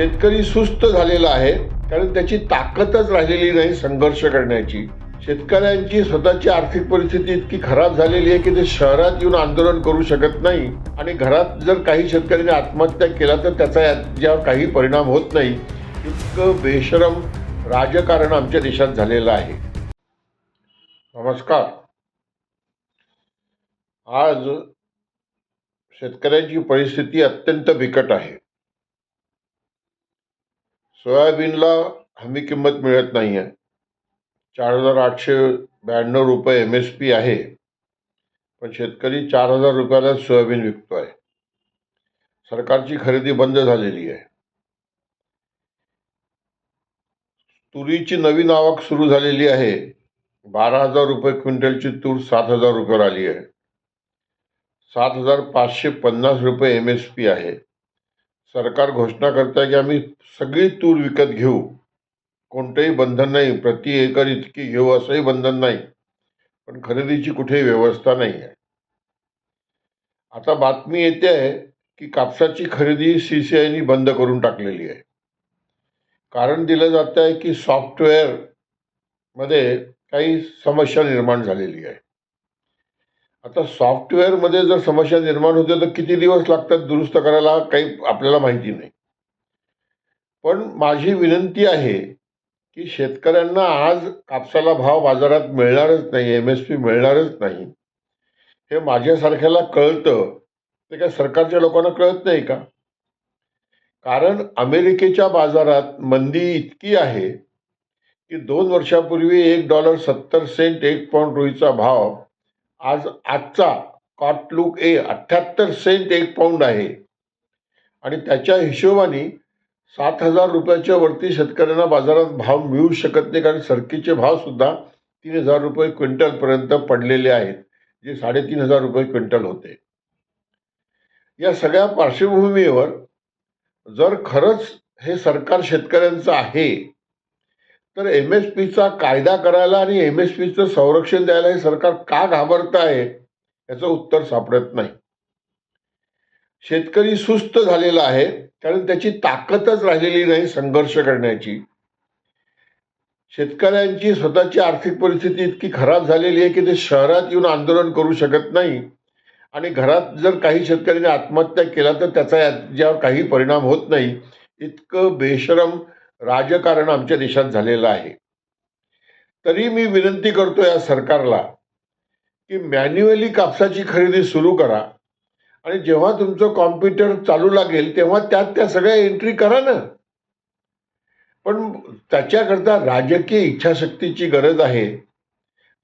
शेतकरी सुस्त झालेला आहे कारण त्याची ताकदच राहिलेली नाही संघर्ष करण्याची. शेतकऱ्यांची स्वतःची आर्थिक परिस्थिती इतकी खराब झालेली आहे की ते शहरात येऊन आंदोलन करू शकत नाही. आणि घरात जर काही शेतकऱ्यांनी आत्महत्या केला तर त्याचा याच्यावर काही परिणाम होत नाही. इतकं बेशरम राजकारण आमच्या देशात झालेलं आहे. नमस्कार. आज शेतकऱ्यांची परिस्थिती अत्यंत बिकट आहे. सोयाबीनला हमी किंमत मिळत नाही आहे चार हजार आठशे ब्याण्णव रुपये एम एस पी आहे. पण शेतकरी चार हजार रुपयाला सोयाबीन विकतो आहे सरकारची खरेदी बंद झालेली आहे. तुरीची नवीन आवक सुरू झालेली आहे. बारा हजार रुपये क्विंटलची तूर सात हजार रुपयावर आली आहे. सात हजार पाचशे पन्नास रुपये एम एस पी आहे. सरकार घोषणा करत की आम्ही सगळी तूर विकत घेऊ. कोणतंही बंधन नाही. प्रति एकर इतकी घेऊ असंही बंधन नाही. पण खरेदीची कुठेही व्यवस्था नाही आहे. आता बातमी येते आहे की कापसाची खरेदी सी सी आयनी बंद करून टाकलेली आहे. कारण दिलं जात आहे की सॉफ्टवेअरमध्ये काही समस्या निर्माण झालेली आहे. आता सॉफ्टवेअरमध्ये जर समस्या निर्माण होते तर किती दिवस लागतात दुरुस्त करायला काही आपल्याला माहिती नाही. पण माझी विनंती आहे की शेतकऱ्यांना आज कापसाला भाव बाजारात मिळणारच नाही एम एस पी मिळणारच नाही. हे माझ्यासारख्याला कळतं. ते काय सरकारच्या लोकांना कळत नाही का? कारण अमेरिकेच्या बाजारात मंदी इतकी आहे की दोन वर्षापूर्वी एक डॉलर सत्तर सेंट एक पाऊंड रुईचा भाव आज आजचा कॉटलुक ए अठ्ठ्याहत्तर सेंट एक पाऊंड आहे. आणि त्याच्या हिशोबाने सात हजार रुपयाच्या वरती शेतकऱ्यांना बाजारात भाव मिळू शकत नाही कारण सरकीचे भावसुद्धा तीन हजार रुपये क्विंटलपर्यंत पडलेले आहेत जे साडेतीन हजार रुपये क्विंटल होते. या सगळ्या पार्श्वभूमीवर जर खरंच हे सरकार शेतकऱ्यांचं आहे तर एम एस पीचा कायदा करायला आणि एम एस पीचं संरक्षण द्यायला हे सरकार का घाबरत आहे याचं उत्तर सापडत नाही. शेतकरी सुस्त झालेला आहे कारण त्याची ताकदच राहिलेली नाही संघर्ष करण्याची. शेतकऱ्यांची स्वतःची आर्थिक परिस्थिती इतकी खराब झालेली आहे की ते शहरात येऊन आंदोलन करू शकत नाही. आणि घरात जर काही शेतकऱ्यांनी आत्महत्या केला तर त्याचा याच्यावर काही परिणाम होत नाही. इतकं बेशरम राजकारण आमच्या देशात झालेलं आहे. तरी मी विनंती करतो या सरकारला की मॅन्युअली कापसाची खरेदी सुरू करा आणि जेव्हा तुमचं कॉम्प्युटर चालू लागेल तेव्हा त्यात त्या सगळ्या एंट्री करा ना. पण त्याच्याकरता राजकीय इच्छाशक्तीची गरज आहे.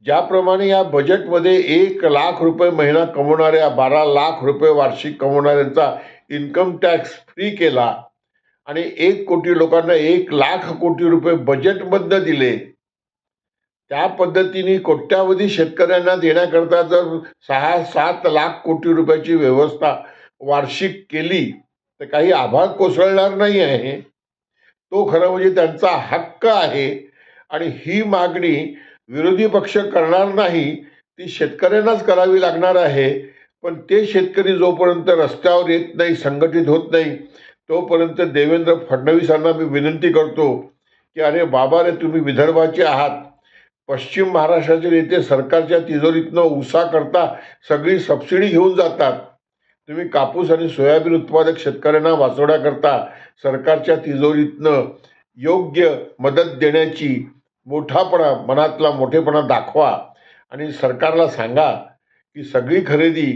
ज्याप्रमाणे या बजेटमध्ये एक लाख रुपये महिना कमवणाऱ्या बारा लाख रुपये वार्षिक कमवणाऱ्यांचा इन्कम टॅक्स फ्री केला आणि एक कोटी लोकांना एक लाख कोटी रुपये बजेटमधनं दिले. त्या पद्धतीने कोट्यावधी शेतकऱ्यांना देण्याकरता जर सहा सात लाख कोटी रुपयाची व्यवस्था वार्षिक केली तर काही आभार कोसळणार नाही आहे. तो खरं म्हणजे त्यांचा हक्क आहे आणि ही मागणी विरोधी पक्ष करणार नाही ती शेतकऱ्यांनाच करावी लागणार आहे. पण ते शेतकरी जोपर्यंत रस्त्यावर येत नाही संघटित होत नाही तोपर्यंत देवेंद्र फडणवीसांना मी विनंती करतो की अरे बाबा रे तुम्ही विदर्भाचे आहात. पश्चिम महाराष्ट्राचे नेते सरकारच्या तिजोरीतनं उसा करता सगळी सबसिडी घेऊन जातात. तुम्ही कापूस आणि सोयाबीन उत्पादक शेतकऱ्यांना वाचवण्याकरता सरकारच्या तिजोरीतनं योग्य मदत देण्याची मोठापणा मनातला मोठेपणा दाखवा आणि सरकारला सांगा की सगळी खरेदी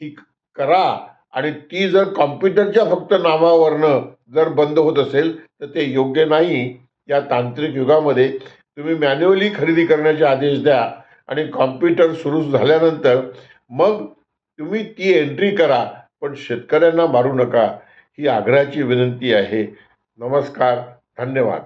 ही करा आणि ती जर कॉम्प्युटरच्या फक्त नावावरनं जर बंद होत असेल तर ते योग्य नाही. या तांत्रिक युगामध्ये तुम्ही मॅन्युअली खरेदी करण्याचे आदेश द्या आणि कॉम्प्युटर सुरू झाल्यानंतर मग तुम्ही ती एंट्री करा पण शेतकऱ्यांना मारू नका. ही आग्रहाची विनंती आहे. नमस्कार. धन्यवाद.